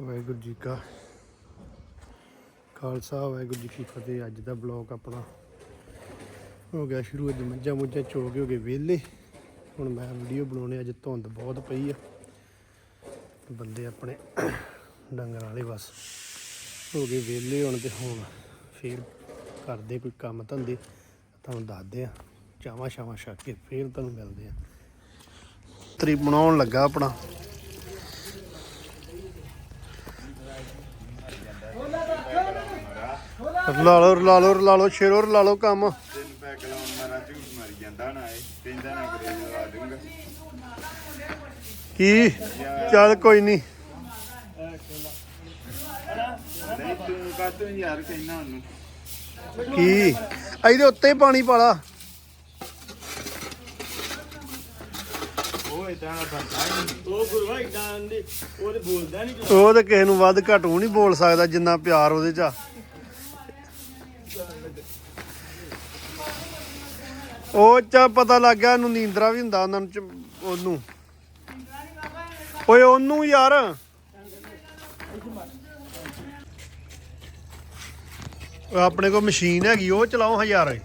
ਵਾਹਿਗੁਰੂ ਜੀ ਕਾ ਖਾਲਸਾ, ਵਾਹਿਗੁਰੂ ਜੀ ਕੀ ਫਤਿਹ। ਅੱਜ ਦਾ ਬਲੌਗ ਆਪਣਾ ਹੋ ਗਿਆ ਸ਼ੁਰੂ। ਅੱਜ ਮੱਝਾਂ ਮੁੱਝਾਂ ਚੋ ਕੇ ਹੋ ਗਏ ਵਿਹਲੇ। ਹੁਣ ਮੈਂ ਵੀਡੀਓ ਬਣਾਉਣੇ, ਅੱਜ ਧੁੰਦ ਬਹੁਤ ਪਈ ਆ। ਬੰਦੇ ਆਪਣੇ ਡੰਗਰਾਂ ਵਾਲੇ ਬਸ ਹੋ ਗਏ ਵਿਹਲੇ ਹੁਣ ਤੇ ਹੁਣ ਫੇਰ ਕਰਦੇ ਕੋਈ ਕੰਮ ਧੰਦੇ। ਤੁਹਾਨੂੰ ਦੱਸਦੇ ਆ ਚਾਵਾਂ ਸ਼ਾਵਾਂ ਛੱਕ ਕੇ ਫੇਰ ਤੁਹਾਨੂੰ ਮਿਲਦੇ ਆ। ਤਰੀ ਬਣਾਉਣ ਲੱਗਾ ਆਪਣਾ। ਲਾ ਲਓ ਲਾ ਲਓ ਲਾ ਲਓ ਸ਼ੇਰੋ ਲਾ ਲਓ ਕੰਮ। ਤਿੰਨ ਪੈਕ ਲਾਉਣ ਮਾਰਾ ਝੂਠ ਮਾਰੀ ਜਾਂਦਾ ਨਾ ਇਹ। ਕਹਿੰਦਾ ਨਾ ਕਰੇ ਲਵਾ ਦੂੰਗਾ ਕੀ? ਚੱਲ ਕੋਈ ਨਹੀਂ ਨਹੀਂ ਤੂੰ ਕਾਤੋਂ ਯਾਰ ਕਹਿਣਾ ਉਹਨੂੰ। ਕੀ? ਇਹਦੇ ਉੱਤੇ ਹੀ ਪਾਣੀ ਪਾ ਲਾ। ਉਹ ਇਦਾਂ ਦਾ ਬੰਦਾ ਹੀ ਨਹੀਂ। ਉਹ ਗੁਰੂਆ ਇਦਾਂ ਦੇ ਉਹ ਤੇ ਬੋਲਦਾ ਨਹੀਂ ਉਹ ਤੇ ਕਿਸੇ ਨੂੰ ਵੱਧ ਘੱਟ ਉਹ ਨਹੀਂ ਬੋਲ ਸਕਦਾ ਜਿੰਨਾ ਪਿਆਰ ਉਹਦੇ ਚ ਆ। ਉਹ ਚ ਪਤਾ ਲੱਗ ਗਿਆ ਇਹਨੂੰ ਨੀਂਦਰਾ ਵੀ ਹੁੰਦਾ ਉਹਨਾਂ ਨੂੰ ਚ- ਉਹਨੂੰ। ਓਏ ਉਹਨੂੰ ਯਾਰ। ਆਪਣੇ ਕੋਲ ਮਸ਼ੀਨ ਹੈਗੀ ਉਹ ਚਲਾਓ ਹਜ਼ਾਰ।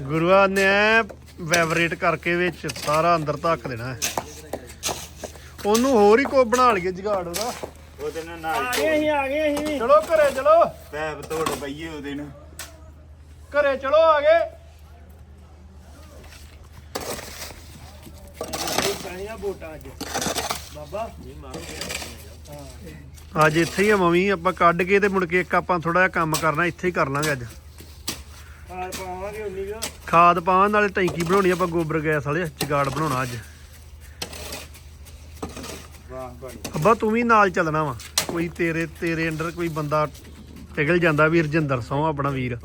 ਗੁਰੂਆ ਨੇ ਵੈਬਰੇਟ ਕਰਕੇ ਵਿੱਚ ਸਾਰਾ ਅੰਦਰ ਧੱਕ ਦੇਣਾ ਹੈ। ਉਹਨੂੰ ਹੋਰ ਹੀ ਕੋ ਬਣਾ ਲਈਏ ਜਗਾੜ ਉਹਦਾ। ਉਹਦੇ ਨਾਲ ਆ ਗਏ ਅਸੀਂ ਆ ਗਏ ਅਸੀਂ। ਚਲੋ ਘਰੇ ਚਲੋ। ਪੈਪ ਤੋੜ ਪਈਏ ਉਹਦੇ ਨਾਲ। ਘਰੇ ਚਲੋ ਆ ਗਏ ਸਾਈਆਂ ਵੋਟਾਂ ਅੱਜ ਬਾਬਾ ਨਹੀਂ ਮਾਰੋ ਅੱਜ ਇੱਥੇ ਹੀ ਆ ਮਵੀ ਆਪਾਂ ਕੱਢ ਕੇ ਤੇ ਮੁੜ ਕੇ ਇੱਕ ਆਪਾਂ ਥੋੜਾ ਜਿਹਾ ਕੰਮ ਕਰਨਾ ਇੱਥੇ ਹੀ ਕਰ ਲਾਂਗੇ ਅੱਜ। ਪਾਵਾਂਗੇ ਉਨੀ ਖਾਦ ਪਾਉਣ ਨਾਲੇ ਟੈਂਕੀ ਬਣਾਉਣੀ ਆਪਾਂ ਗੋਬਰ ਗੈਸ ਵਾਲੇ ਜਗਾੜ ਬਣਾਉਣਾ ਅੱਜ। ਅੱਬਾ ਤੂੰ ਵੀ ਨਾਲ ਚੱਲਣਾ ਵਾ। ਕੋਈ ਤੇਰੇ ਤੇਰੇ ਅੰਡਰ ਕੋਈ ਬੰਦਾ ਪਿਘਲ ਜਾਂਦਾ ਵੀ ਰਜਿੰਦਰ ਸੌ ਆਪਣਾ ਵੀਰ।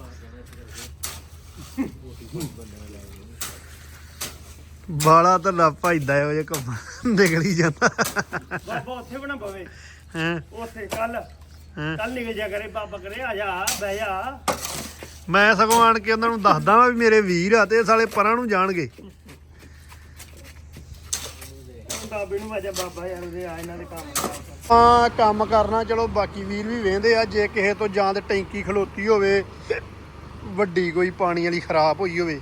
ਬਾਲਾ ਤਾਂ ਨਾ ਭਾਈਦਾ ਇਹੋ ਜਿਹਾ ਕੰਮ ਨਿਕਲੀ ਜਾਂਦਾ। ਬਾਬਾ ਉੱਥੇ ਬਣਾ ਪਵੇ ਹੈ? ਉੱਥੇ ਕੱਲ। ਕੱਲ ਨਿਕਲ ਜਾ ਕਰੇ ਬਾਬਾ ਕਰੇ ਆ ਜਾ ਬਹਿ ਜਾ। ਮੈਂ ਸਗੋਂ ਆਣ ਕੇ ਉਹਨਾਂ ਨੂੰ ਦੱਸਦਾ ਵਾਂ ਮੇਰੇ ਵੀਰ ਆ ਤੇ ਸਾਲੇ ਪਰਾਂ ਨੂੰ ਜਾਣਗੇ। ਬਾਬੇ ਨੂੰ ਆਜਾ ਬਾਬਾ ਯਾਰ ਉਹਦੇ ਆ ਇਹਨਾਂ ਦੇ ਕੰਮ ਕਰ ਆ ਕੰਮ ਕਰਨਾ ਚਲੋ ਬਾਕੀ ਵੀਰ ਵੀ ਵੇਂਦੇ ਆ ਜੇ ਕਿਸੇ ਤੋਂ ਜਾਂ ਤੇ ਟੈਂਕੀ ਖਲੋਤੀ ਹੋਵੇ ਵੱਡੀ ਕੋਈ ਪਾਣੀ ਵਾਲੀ ਖਰਾਬ ਹੋਈ ਹੋਵੇ।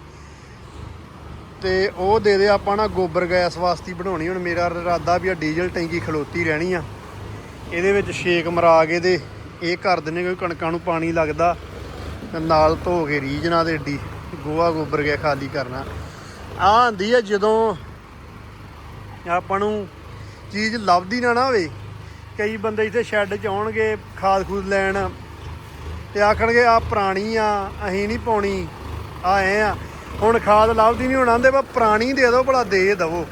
ਤੇ ਉਹ ਦੇ ਦੇ ਆਪਾਂ ਨਾ ਗੋਬਰ ਗੈਸ ਵਾਸਤੇ ਬਣਾਉਣੀ। ਹੁਣ ਮੇਰਾ ਇਰਾਦਾ ਵੀ ਆ ਡੀਜ਼ਲ ਟੈਂਕੀ ਖਲੋਤੀ ਰਹਿਣੀ ਆ। ਇਹਦੇ ਵਿੱਚ ਛੇਕ ਮਰਾ ਕੇ ਦੇ ਇਹ ਕਰ ਦਿੰਨੇ ਕਿਉਂਕਿ ਕਣਕਾਂ ਨੂੰ ਪਾਣੀ ਲੱਗਦਾ ਨਾਲ ਧੋ ਕੇ ਰੀਝ ਨਾਲ ਤੇ ਏਡੀ। ਗੋਆ ਗੋਬਰ ਗਿਆ ਖਾਲੀ ਕਰਨਾ। ਆ ਆਂਦੀ ਆ ਜਦੋਂ ਆਪਾਂ ਨੂੰ ਚੀਜ਼ ਲੱਭਦੀ ਨਾ ਨਾ ਹੋਵੇ, ਕਈ ਬੰਦੇ ਇੱਥੇ ਸ਼ੈੱਡ 'ਚ ਆਉਣਗੇ, ਖਾਦ ਖੂਦ ਲੈਣ ਤੇ ਆਖਣਗੇ ਆ ਪੁਰਾਣੀ ਆ, ਅਸੀਂ ਨਹੀਂ ਪਾਉਣੀ। ਆ ਐ ਆ। ਹੁਣ ਖਾਦ ਲੱਭਦੀ ਨਹੀਂ ਹੁਣ ਆਂਦੇ ਬਾ ਪੁਰਾਣੀ ਦੇ ਦਿਓ ਭਲਾ ਦੇ ਦਵੋ।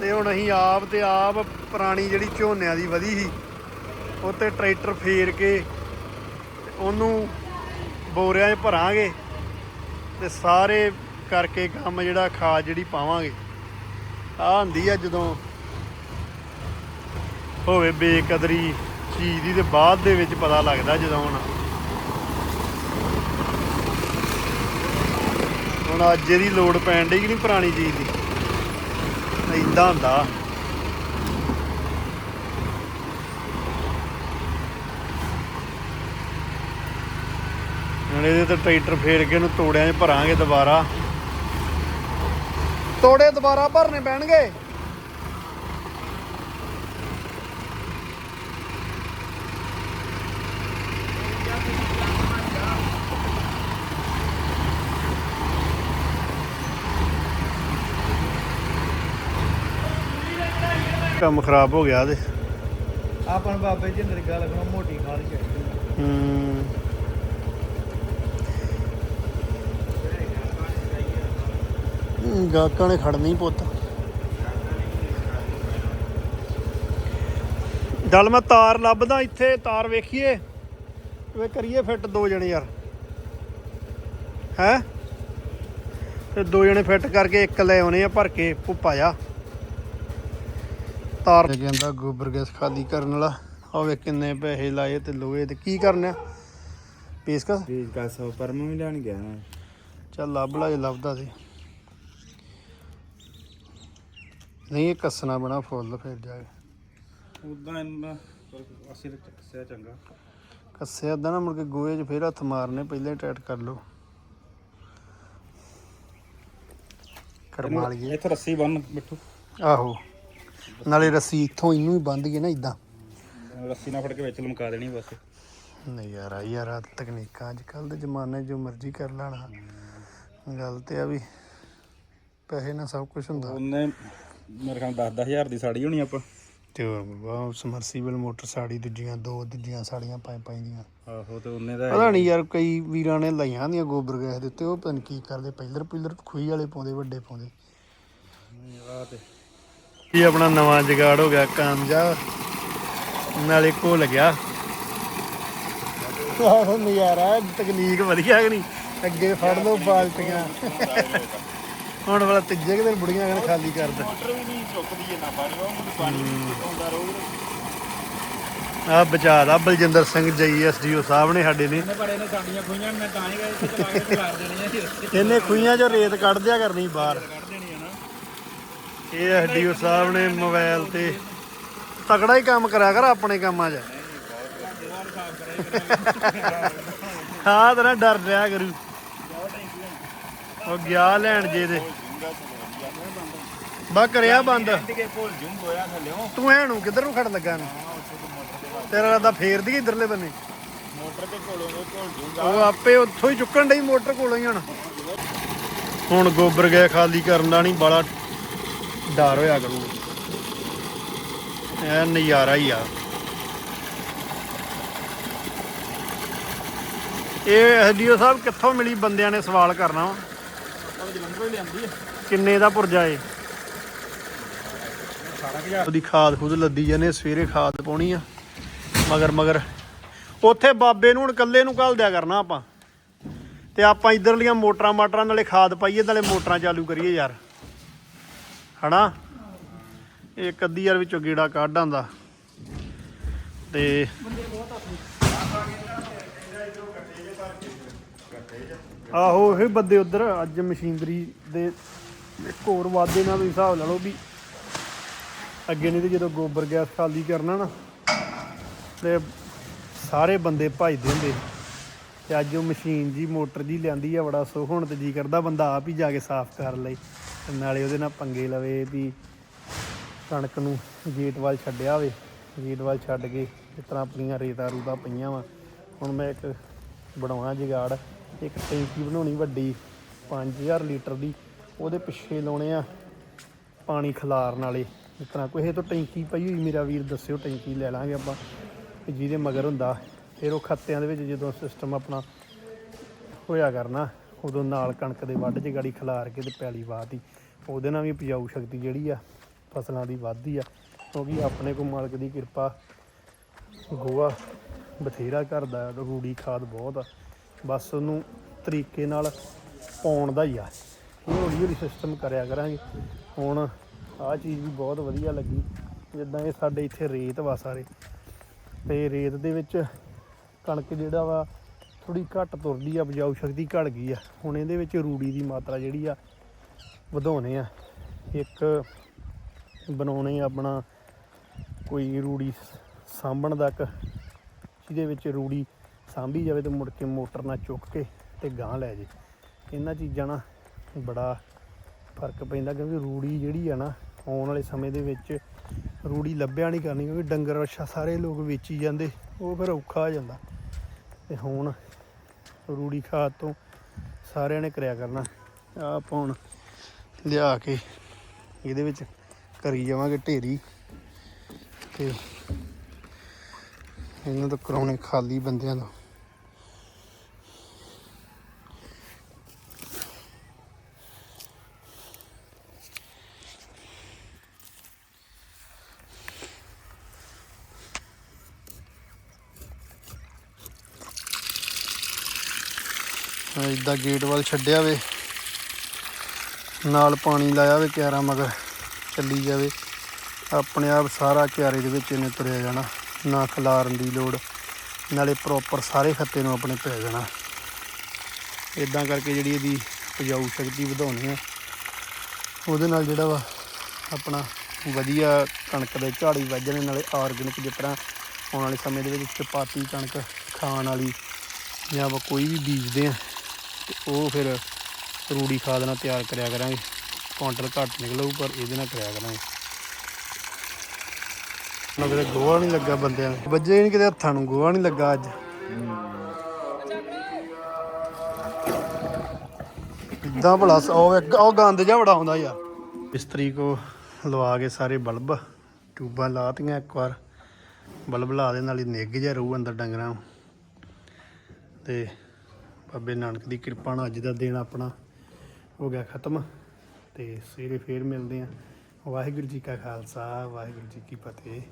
ਤੇ ਹੁਣ ਅਸੀਂ ਆਪ ਤੇ ਆਪ ਪੁਰਾਣੀ ਜਿਹੜੀ ਝੋਨਿਆਂ ਦੀ ਵਧੀ ਸੀ ਉੱਤੇ ਟਰੈਕਟਰ ਫੇਰ ਕੇ ਉਹਨੂੰ ਬੋਰਿਆਂ 'ਚ ਭਰਾਂਗੇ ਤੇ ਸਾਰੇ ਕਰਕੇ ਕੰਮ ਜਿਹੜਾ ਖਾਦ ਜਿਹੜੀ ਪਾਵਾਂਗੇ। ਆ ਹੁੰਦੀ ਆ ਜਦੋਂ ਹੋਵੇ ਬੇਕਦਰੀ ਚੀਜ਼ ਦੀ ਤੇ ਬਾਅਦ ਦੇ ਵਿੱਚ ਪਤਾ ਲੱਗਦਾ ਜਦੋਂ ਹੁਣ ਹੁਣ ਅੱਜ ਇਹਦੀ ਲੋੜ ਪੈਣ ਡਈ ਕਿ ਨਹੀਂ ਪੁਰਾਣੀ ਚੀਜ਼ ਦੀ? ਇਦਾਂ ਹੁੰਦਾ। ਹੁਣ ਇਹਦੇ ਤੇ ਟਰੈਕਟਰ ਫੇਰ ਕੇ ਇਹਨੂੰ ਤੋੜਿਆਂ 'ਚ ਭਰਾਂਗੇ ਦੁਬਾਰਾ। ਤੋੜੇ ਦੁਬਾਰਾ ਭਰਨੇ ਪੈਣਗੇ। ਕੰਮ ਖਰਾਬ ਹੋ ਗਿਆ ਤੇ। ਆਪਾਂ ਬਾਬੇ ਜੀ ਗੱਲ ਕਰੋ ਮੋਟੀ ਖਾਲ ਚਾਹੀਦੀ ਹੂੰ। ਗਾਹਕਾਂ ਨੇ ਖੜਨੀ ਪੁੱਤ। ਚੱਲ ਮੈਂ ਤਾਰ ਲੱਭਦਾ ਇੱਥੇ ਤਾਰ ਵੇਖੀਏ। ਵੇ ਕਰੀਏ ਫਿੱਟ ਦੋ ਜਣੇ ਯਾਰ। ਹੈ? ਤੇ ਦੋ ਜਣੇ ਫਿੱਟ ਕਰਕੇ ਇੱਕ ਲੈ ਆਉਨੇ ਆ ਭਰ ਕੇ ਭੁੱਪਾ ਜਾ ਤਾਰ ਕਹਿੰਦਾ ਗੋਬਰ ਗੈਸ ਖਾਲੀ ਕਰਨ ਵਾਲਾ। ਹੋਵੇ ਕਿੰਨੇ ਪੈਸੇ ਲਾਏ ਤੇ ਲੋਏ ਤੇ ਕੀ ਕਰਨਾ? ਪੇਸਕਸ? ਬੀਜ ਕਾ ਸੌ ਪਰਮ ਵੀ ਲੈਣ ਗਿਆ ਨਾ। ਚੱਲ ਲੱਭ ਲਾ ਜੇ ਲੱਭਦਾ ਸੀ ਨਹੀਂ ਇਹ ਕੱਸਣਾ ਬਣਾ ਫੁੱਲ ਫਿਰ ਜਾ ਕੇ। ਉਦਾਂ ਇਹਨਾਂ ਅਸੀਂ ਚੱਕਿਆ ਚੰਗਾ। ਕੱਸਿਆ ਏਦਾਂ ਨਾ ਮੁੜ ਕੇ ਗੋਏ 'ਚ ਫੇਰ ਹੱਥ ਮਾਰਨੇ ਪਹਿਲਾਂ ਟਾਈਟ ਕਰ ਲਓ। ਕਰਮਾ ਲਈਏ ਇੱਥੇ ਰੱਸੀ ਬੰਨ ਬਿੱਟੂ ਆਹੋ। ਨਾਲੇ ਰੱਸੀ ਇੱਥੋਂ ਇਹਨੂੰ ਹੀ ਬੰਦ ਗਈ ਨਾ ਇਦਾਂ ਰੱਸੀ ਨਾਲ ਫੜ ਕੇ ਵਿੱਚ ਲਮਕਾ ਦੇਣੀ ਬਸ। ਨਹੀਂ ਯਾਰ ਆ ਯਾਰ ਆਹ ਤਕਨੀਕਾਂ ਅੱਜ ਕੱਲ ਦੇ ਜ਼ਮਾਨੇ 'ਚ ਜੋ ਮਰਜ਼ੀ ਕਰ ਲੈਣਾ ਗੱਲ ਤੇ ਆ ਵੀ ਪੈਸੇ ਨਾਲ ਸਭ ਕੁਝ ਹੁੰਦਾ। ਉਹਨੇ ਮੇਰੇ ਖਿਆਲ 10 10000 ਦੀ ਸਾੜੀ ਹੋਣੀ ਆਪਾਂ। ਤੇ ਉਹ ਸਮਰਸੀਬਲ ਮੋਟਰ ਸਾੜੀ ਦੂਜੀਆਂ ਦੋ ਦੂਜੀਆਂ ਸਾੜੀਆਂ ਪਾਈ ਪਾਈ ਦੀਆਂ। ਆਹੋ ਤੇ ਉਹਨੇ ਦਾ ਪਤਾ ਨਹੀਂ ਯਾਰ ਕਈ ਵੀਰਾਂ ਨੇ ਲਾਈਆਂ ਦੀਆਂ ਗੋਬਰ ਗੈਸ ਦੇ ਉੱਤੇ ਉਹ ਪਤਾ ਨੀ ਕੀ ਕਰਦੇ ਪਹਿਲਰ ਪਿਲਰ ਖੂਹੀ ਵਾਲੇ ਪਾਉਂਦੇ ਵੱਡੇ ਪਾਉਂਦੇ। ਆ ਤੇ ਇਹ ਆਪਣਾ ਨਵਾਂ ਜਗਾੜ ਹੋ ਗਿਆ ਕਾਮਯਾਬ। ਨਾਲੇ ਘੁਲ ਗਿਆ। ਆਹੋ ਨਜ਼ਾਰਾ ਤਕਨੀਕ ਵਧੀਆ ਕਿ ਨਹੀਂ? ਅੱਗੇ ਫੜ ਲਓ ਬਾਲਟੀਆਂ। ਹੁਣ ਵਾਲਾ ਤੀਜੇ ਕੁ ਦਿਨ ਬੁੜੀਆਂ ਕਹਿਣ ਖਾਲੀ ਕਰ ਦੇ ਮੋਟਰ ਵੀ ਨਹੀਂ ਚੁੱਕਦੀ ਨਾ ਪਾਣੀ ਉਹ ਮੈਨੂੰ ਪਾਣੀ ਵੀ ਆਉਂਦਾ ਰਹੂਗਾ। ਆ ਬਚਾ ਦਾ ਬਲਜਿੰਦਰ ਸਿੰਘ ਜੀਐਸਡੀਓ ਸਾਹਿਬ ਨੇ ਸਾਡੇ ਨੇ ਇਹਨੇ ਬੜੇ ਨੇ ਸਾਡੀਆਂ ਖੁਈਆਂ ਮੈਂ ਤਾਂ ਹੀ ਗਏ ਇੱਥੇ ਚਲਾ ਕੇ ਖਿਲਾਰ ਦੇਣੀਆਂ ਸੀ। ਇਹਨੇ ਖੂਈਆਂ 'ਚੋਂ ਰੇਤ ਕੱਢ ਦਿਆ ਕਰਨੀ ਬਾਹਰ। ਇਹ ਐਸਡੀਓ ਸਾਹਿਬ ਨੇ ਮੋਬਾਈਲ ਤੇ ਤਕੜਾ ਹੀ ਕੰਮ ਕਰਿਆ ਕਰ ਆਪਣੇ ਕੰਮਾਂ 'ਚ। ਹਾਂ ਤੇਰਾ ਡਰ ਰਿਹਾ ਕਰੂ। ਉਹ ਗਿਆ ਲੈਣ ਜੇ ਦੇ ਬਾ ਕਰਿਆ ਬੰਦ। ਤੂੰ ਐ ਨੂੰ ਕਿੱਧਰ ਨੂੰ ਖੜ ਲੱਗਾ ਨੂੰ ਤੇਰਾ ਰਾਦਾ ਫੇਰ ਦੀ ਇਧਰਲੇ ਬੰਨੇ। ਮੋਟਰ ਤੇ ਕੋਲੋਂ ਉਹ ਭੁੱਲ ਉਹ ਆਪੇ ਉੱਥੋਂ ਹੀ ਚੁੱਕਣ ਡਈ, ਮੋਟਰ ਕੋਲੋਂ ਹੀ ਹੁਣ। ਹੁਣ ਗੋਬਰ ਗਿਆ ਖਾਲੀ ਕਰਨ ਦਾ ਨਹੀਂ, ਬਾਲਾ ਡਰ ਹੋਇਆ ਕਰੂ। ਐ ਨਜ਼ਾਰਾ ਹੀ ਆ। ਇਹ ਐਸਡੀਓ ਸਾਹਿਬ ਕਿੱਥੋਂ ਮਿਲੀ ਬੰਦਿਆਂ ਨੇ ਸਵਾਲ ਕਰਨਾ ਵਾ? ਜਲੰਧਰੋਂ ਲਿਆਂਦੀ ਆ ਕਿੰਨੇ ਦਾ ਪੁਰਜਾ ਏ? 18000 ਉਹਦੀ ਖਾਦ ਖੁਦ ਲੱਦੀ ਜਾਂਦੇ ਸਵੇਰੇ ਖਾਦ ਪਾਉਣੀ ਆ। ਮਗਰ ਮਗਰ। ਉੱਥੇ ਬਾਬੇ ਨੂੰ ਹੁਣ ਇਕੱਲੇ ਨੂੰ ਘੱਲ ਦਿਆ ਕਰਨਾ ਆਪਾਂ। ਤੇ ਆਪਾਂ ਇਧਰਲੀਆਂ ਮੋਟਰਾਂ ਮਾਟਰਾਂ ਨਾਲੇ ਖਾਦ ਪਾਈਏ, ਨਾਲੇ ਮੋਟਰਾਂ ਚਾਲੂ ਕਰੀਏ ਯਾਰ। ਹਨਾ? ਇੱਕ ਅੱਧੀ ਯਾਰ ਵਿੱਚੋਂ ਗੇੜਾ ਕੱਢ ਆਂਦਾ। ਤੇ ਆਹੋ, ਇਹ ਬੰਦੇ ਉਧਰ ਅੱਜ ਮਸ਼ੀਨਰੀ ਦੇ ਇੱਕ ਹੋਰ ਵਾਧੇ ਨਾਲ ਤੁਸੀਂ ਹਿਸਾਬ ਲਾ ਲਓ ਵੀ ਅੱਗੇ ਨਹੀਂ ਤੇ ਜਦੋਂ ਗੋਬਰ ਗੈਸ ਖਾਲੀ ਕਰਨਾ ਨਾ, ਤੇ ਸਾਰੇ ਬੰਦੇ ਭਜਦੇ ਹੁੰਦੇ ਤੇ ਅੱਜ ਉਹ ਮਸ਼ੀਨ ਜੀ, ਮੋਟਰ ਜੀ ਲਿਆਂਦੀ ਆ, ਬੜਾ ਸੁੱਖ ਹੁਣ ਤੇ ਜੀ ਕਰਦਾ, ਬੰਦਾ ਆਪ ਹੀ ਜਾ ਕੇ ਸਾਫ਼ ਕਰ ਲਈ ਤੇ ਨਾਲੇ ਉਹਦੇ ਨਾਲ ਪੰਗੇ ਲਵੇ ਵੀ ਕਣਕ ਨੂੰ ਗੇਟ ਵੱਲ ਛੱਡਿਆ ਹੋਵੇ ਗੇਟ ਵੱਲ ਛੱਡ ਕੇ ਇਸ ਤਰ੍ਹਾਂ ਆਪਣੀਆਂ ਰੇਤਾ ਰੂਤਾ ਪਈਆਂ ਵਾ। ਹੁਣ ਮੈਂ ਇੱਕ ਬਣਾਉਣਾ ਜਗਾੜ। ਇੱਕ ਟੈਂਕੀ ਬਣਾਉਣੀ ਵੱਡੀ 5000 ਲੀਟਰ ਦੀ। ਉਹਦੇ ਪਿੱਛੇ ਲਾਉਣੇ ਆ ਪਾਣੀ ਖਿਲਾਰਨ ਵਾਲੇ। ਇਸ ਤਰ੍ਹਾਂ ਕੋਈ ਤੋਂ ਟੈਂਕੀ ਪਈ ਹੋਈ, ਮੇਰਾ ਵੀਰ ਦੱਸਿਓ ਟੈਂਕੀ ਲੈ ਲਾਂਗੇ ਆਪਾਂ। ਕਿ ਜਿਹਦੇ ਮਗਰ ਹੁੰਦਾ, ਫਿਰ ਉਹ ਖੱਤਿਆਂ ਦੇ ਵਿੱਚ ਜਦੋਂ ਸਿਸਟਮ ਆਪਣਾ ਹੋਇਆ ਕਰਨਾ ਉਦੋਂ ਨਾਲ ਕਣਕ ਦੇ ਵੱਢ 'ਚ ਗਾੜੀ ਖਿਲਾਰ ਕੇ ਤੇ ਪੈਲੀ ਵਾਹਤੀ ਉਹਦੇ ਨਾਲ ਵੀ ਉਪਜਾਊ ਸ਼ਕਤੀ ਜਿਹੜੀ ਆ, ਫਸਲਾਂ ਦੀ ਵੱਧਦੀ ਆ। ਕਿਉਂਕਿ ਆਪਣੇ ਕੋ ਮਾਲਕ ਦੀ ਕਿਰਪਾ ਗੋਆ ਬਥੇਰਾ ਕਰਦਾ, ਰੂੜੀ ਖਾਦ ਬਹੁਤ ਆ। ਬਸ ਉਹਨੂੰ ਤਰੀਕੇ ਨਾਲ ਪਾਉਣ ਦਾ ਹੀ ਆ। ਇਹ ਹੌਲੀ ਹੌਲੀ ਸਿਸਟਮ ਕਰਿਆ ਕਰਾਂਗੇ। ਹੁਣ ਆਹ ਚੀਜ਼ ਵੀ ਬਹੁਤ ਵਧੀਆ ਲੱਗੀ। ਜਿੱਦਾਂ ਇਹ ਸਾਡੇ ਇੱਥੇ ਰੇਤ ਵਾ ਸਾਰੇ। ਤੇ ਰੇਤ ਦੇ ਵਿੱਚ ਕਣਕ ਜਿਹੜਾ ਵਾ ਥੋੜੀ ਘੱਟ ਤੁਰਦੀ ਆ, ਉਪਜਾਊ ਸ਼ਕਤੀ ਘਟ ਗਈ ਆ। ਹੁਣ ਇਹਦੇ ਵਿੱਚ ਰੂੜੀ ਦੀ ਮਾਤਰਾ ਜਿਹੜੀ ਆ, ਵਧਾਉਣੇ ਆ। ਇੱਕ ਬਣਾਉਣੇ ਆਪਣਾ ਕੋਈ ਰੂੜੀ ਸਾਂਭਣ ਤੱਕ, ਜਿਹਦੇ ਵਿੱਚ ਰੂੜੀ ਸਾਂਭੀ ਜਾਵੇ ਤੇ ਮੁੜ ਕੇ ਮੋਟਰ ਨਾਲ ਚੁੱਕ ਕੇ ਤੇ ਗਾਂ ਲੈ ਜੇ। ਇਹਨਾਂ ਚੀਜ਼ਾਂ ਨਾਲ ਬੜਾ ਫ਼ਰਕ ਪੈਂਦਾ, ਕਿਉਂਕਿ ਰੂੜੀ ਜਿਹੜੀ ਆ ਨਾ, ਆਉਣ ਵਾਲੇ ਸਮੇਂ ਦੇ ਵਿੱਚ ਰੂੜੀ ਲੱਭਿਆ ਨਹੀਂ ਕਰਨੀ, ਕਿਉਂਕਿ ਡੰਗਰ ਵੱਛਾ ਸਾਰੇ ਲੋਕ ਵੇਚੀ ਜਾਂਦੇ, ਉਹ ਫਿਰ ਔਖਾ ਹੋ ਜਾਂਦਾ। ਤੇ ਹੁਣ ਰੂੜੀ ਖਾਦ ਤੋਂ ਸਾਰਿਆਂ ਨੇ ਕਰਿਆ ਕਰਨਾ। ਆਹ ਆਪਾਂ ਹੁਣ ਲਿਆ ਕੇ ਇਹਦੇ ਵਿੱਚ ਕਰੀ ਜਾਵਾਂਗੇ ਢੇਰੀ। ਤੇ ਇਹਨਾਂ ਤੋਂ ਕਰਾਉਣੇ ਖਾਲੀ ਬੰਦਿਆਂ ਤੋਂ। ਇਦਾਂ ਗੇਟ ਵੱਲ ਛੱਡਿਆ ਵੇ। ਨਾਲ ਪਾਣੀ ਲਾਇਆ ਵੇ ਕਿਆਰਾ, ਮਗਰ ਚੱਲੀ ਜਾਵੇ। ਆਪਣੇ ਆਪ ਸਾਰਾ ਕਿਆਰੇ ਦੇ ਵਿੱਚ ਇਹਨੇ ਤੁਰਿਆ ਜਾਣਾ। ਨਾ ਖਿਲਾਰਨ ਦੀ ਲੋੜ, ਨਾਲੇ ਪ੍ਰੋਪਰ ਸਾਰੇ ਖੱਤੇ ਨੂੰ ਆਪਣੇ ਪੈ ਜਾਣਾ। ਇਦਾਂ ਕਰਕੇ ਜਿਹੜੀ ਇਹਦੀ ਉਪਜਾਊ ਸ਼ਕਤੀ ਵਧਾਉਣੀ ਆ। ਉਹਦੇ ਨਾਲ ਜਿਹੜਾ ਵਾ ਆਪਣਾ ਵਧੀਆ ਕਣਕ ਦੇ ਝਾੜੀ ਵੱਜਣੇ ਨਾਲੇ ਆਰਗੈਨਿਕ ਜਿਸ ਤਰ੍ਹਾਂ ਆਉਣ ਵਾਲੇ ਸਮੇਂ ਦੇ ਵਿੱਚ ਚਪਾਤੀ ਕਣਕ ਖਾਣ ਵਾਲੀ ਜਾਂ ਆਪਾਂ ਕੋਈ ਵੀ ਬੀਜਦੇ ਆ ਤੇ ਉਹ ਫਿਰ ਰੂੜੀ ਖਾਦ ਨਾਲ ਤਿਆਰ ਕਰਿਆ ਕਰਾਂਗੇ। ਕੁਆਂਟਲ ਘੱਟ ਨਿਕਲੂ, ਪਰ ਇਹਦੇ ਨਾਲ ਕਰਿਆ ਕਰਾਂਗੇ। ਨਾ ਕਿਤੇ ਗੋਹਾ ਨਹੀਂ ਲੱਗਾ ਬੰਦਿਆਂ ਨੂੰ। ਵੱਜੇ ਨਹੀਂ ਕਿਤੇ ਹੱਥਾਂ ਨੂੰ, ਗੋਹਾ ਨਹੀਂ ਲੱਗਾ ਅੱਜ। ਇਦਾਂ ਭਲਾ ਉਹ ਇੱਕ- ਉਹ ਗੰਦ ਜਿਹਾ ਬੜਾ ਆਉਂਦਾ ਯਾਰ। ਮਿਸਤਰੀ ਕੋ ਲਵਾ ਕੇ ਸਾਰੇ ਬਲਬ ਟੂਬਾਂ ਲਾਤੀਆਂ ਇੱਕ ਵਾਰ। ਬਲਬ ਲਾ ਦੇ ਨਾਲ ਹੀ ਨਿੱਘ ਜਿਹਾ ਰਹੂ ਅੰਦਰ ਡੰਗਰਾਂ ਨੂੰ। ਤੇ ਬਾਬੇ ਨਾਨਕ ਦੀ ਕਿਰਪਾ ਨਾਲ ਅੱਜ ਦਾ ਦਿਨ ਆਪਣਾ ਹੋ ਗਿਆ ਖਤਮ ਤੇ ਸਵੇਰੇ ਫੇਰ ਮਿਲਦੇ ਆਂ ਵਾਹਿਗੁਰੂ ਜੀ ਕਾ ਖਾਲਸਾ, ਵਾਹਿਗੁਰੂ ਜੀ ਕੀ ਫਤਿਹ।